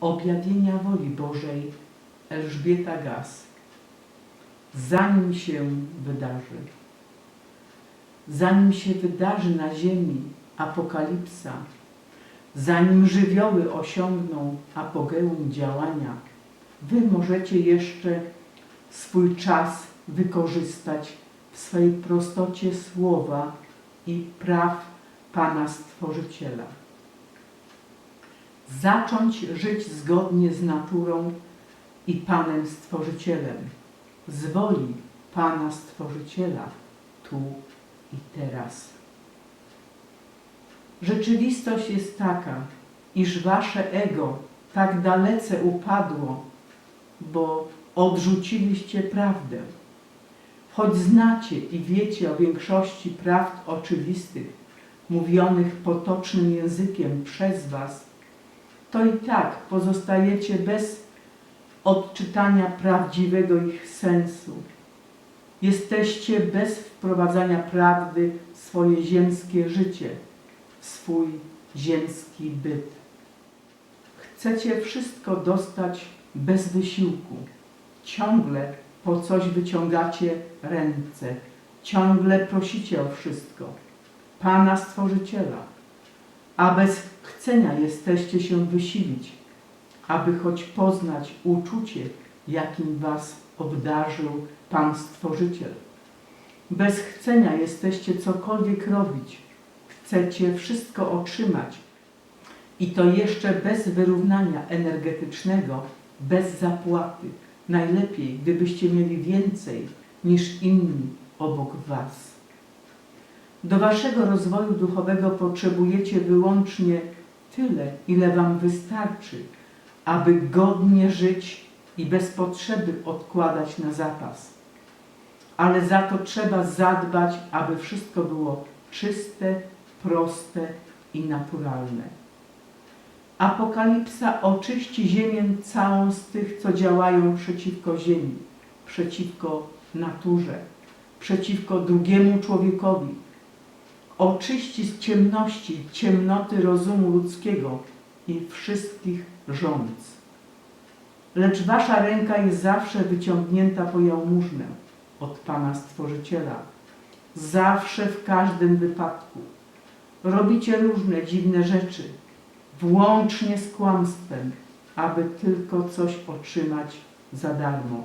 objawienia woli Bożej Elżbieta Gaz. Zanim się wydarzy, zanim się wydarzy na ziemi apokalipsa, zanim żywioły osiągną apogeum działania, wy możecie jeszcze swój czas wykorzystać w swej prostocie słowa i praw Pana Stworzyciela. Zacząć żyć zgodnie z naturą i Panem Stworzycielem, z woli Pana Stworzyciela, tu i teraz. Rzeczywistość jest taka, iż wasze ego tak dalece upadło, bo odrzuciliście prawdę. Choć znacie i wiecie o większości prawd oczywistych, mówionych potocznym językiem przez was, to i tak pozostajecie bez odczytania prawdziwego ich sensu. Jesteście bez wprowadzania prawdy w swoje ziemskie życie, w swój ziemski byt. Chcecie wszystko dostać bez wysiłku. Ciągle po coś wyciągacie ręce, ciągle prosicie o wszystko. Pana Stworzyciela, a bez chcenia jesteście się wysilić, aby choć poznać uczucie, jakim was obdarzył Pan Stworzyciel. Bez chcenia jesteście cokolwiek robić, chcecie wszystko otrzymać i to jeszcze bez wyrównania energetycznego, bez zapłaty. Najlepiej, gdybyście mieli więcej niż inni obok was. Do waszego rozwoju duchowego potrzebujecie wyłącznie tyle, ile wam wystarczy, aby godnie żyć i bez potrzeby odkładać na zapas. Ale za to trzeba zadbać, aby wszystko było czyste, proste i naturalne. Apokalipsa oczyści ziemię całą z tych, co działają przeciwko ziemi, przeciwko naturze, przeciwko drugiemu człowiekowi. Oczyści z ciemności, ciemnoty rozumu ludzkiego i wszystkich rządz. Lecz wasza ręka jest zawsze wyciągnięta po jałmużnę od Pana Stworzyciela. Zawsze, w każdym wypadku. Robicie różne dziwne rzeczy, włącznie z kłamstwem, aby tylko coś otrzymać za darmo,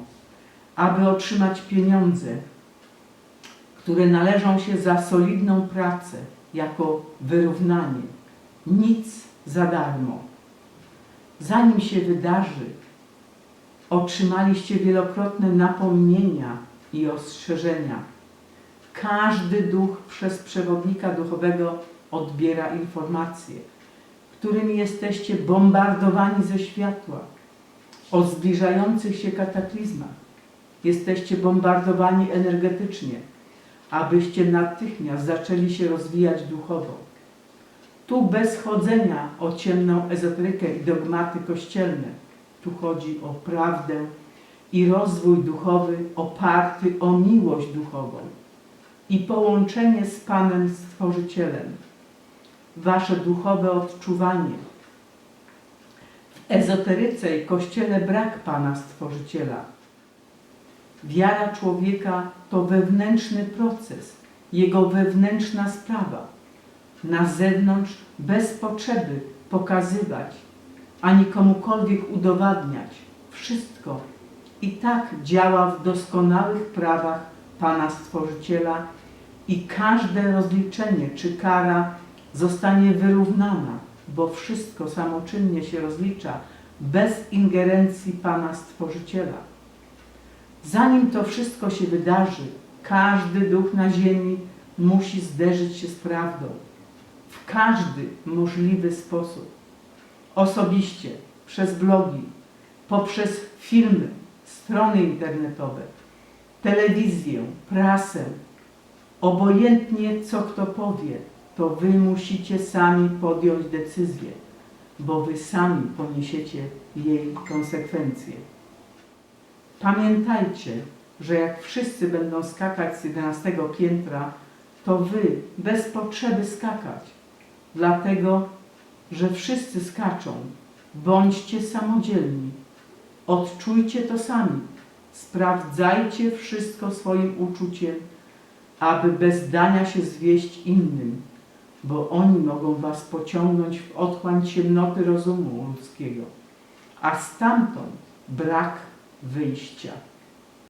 aby otrzymać pieniądze, które należą się za solidną pracę, jako wyrównanie. Nic za darmo. Zanim się wydarzy, otrzymaliście wielokrotne napomnienia i ostrzeżenia. Każdy duch przez przewodnika duchowego odbiera informacje którymi jesteście bombardowani ze światła, o zbliżających się kataklizmach. Jesteście bombardowani energetycznie, abyście natychmiast zaczęli się rozwijać duchowo. Tu bez chodzenia o ciemną ezoterykę i dogmaty kościelne. Tu chodzi o prawdę i rozwój duchowy oparty o miłość duchową i połączenie z Panem Stworzycielem wasze duchowe odczuwanie. W ezoteryce i kościele brak Pana Stworzyciela. Wiara człowieka to wewnętrzny proces, jego wewnętrzna sprawa. Na zewnątrz bez potrzeby pokazywać, ani komukolwiek udowadniać. Wszystko i tak działa w doskonałych prawach Pana Stworzyciela i każde rozliczenie czy kara zostanie wyrównana, bo wszystko samoczynnie się rozlicza bez ingerencji Pana Stworzyciela. Zanim to wszystko się wydarzy, każdy duch na ziemi musi zderzyć się z prawdą w każdy możliwy sposób. Osobiście, przez blogi, poprzez filmy, strony internetowe, telewizję, prasę, obojętnie co kto powie, to wy musicie sami podjąć decyzję, bo wy sami poniesiecie jej konsekwencje. Pamiętajcie, że jak wszyscy będą skakać z 11 piętra, to wy bez potrzeby skakać, dlatego że wszyscy skaczą, Bądźcie samodzielni. Odczujcie to sami. Sprawdzajcie wszystko swoim uczuciem, aby bez dania się zwieść innym, bo oni mogą was pociągnąć w otchłań ciemnoty rozumu ludzkiego, a stamtąd brak wyjścia.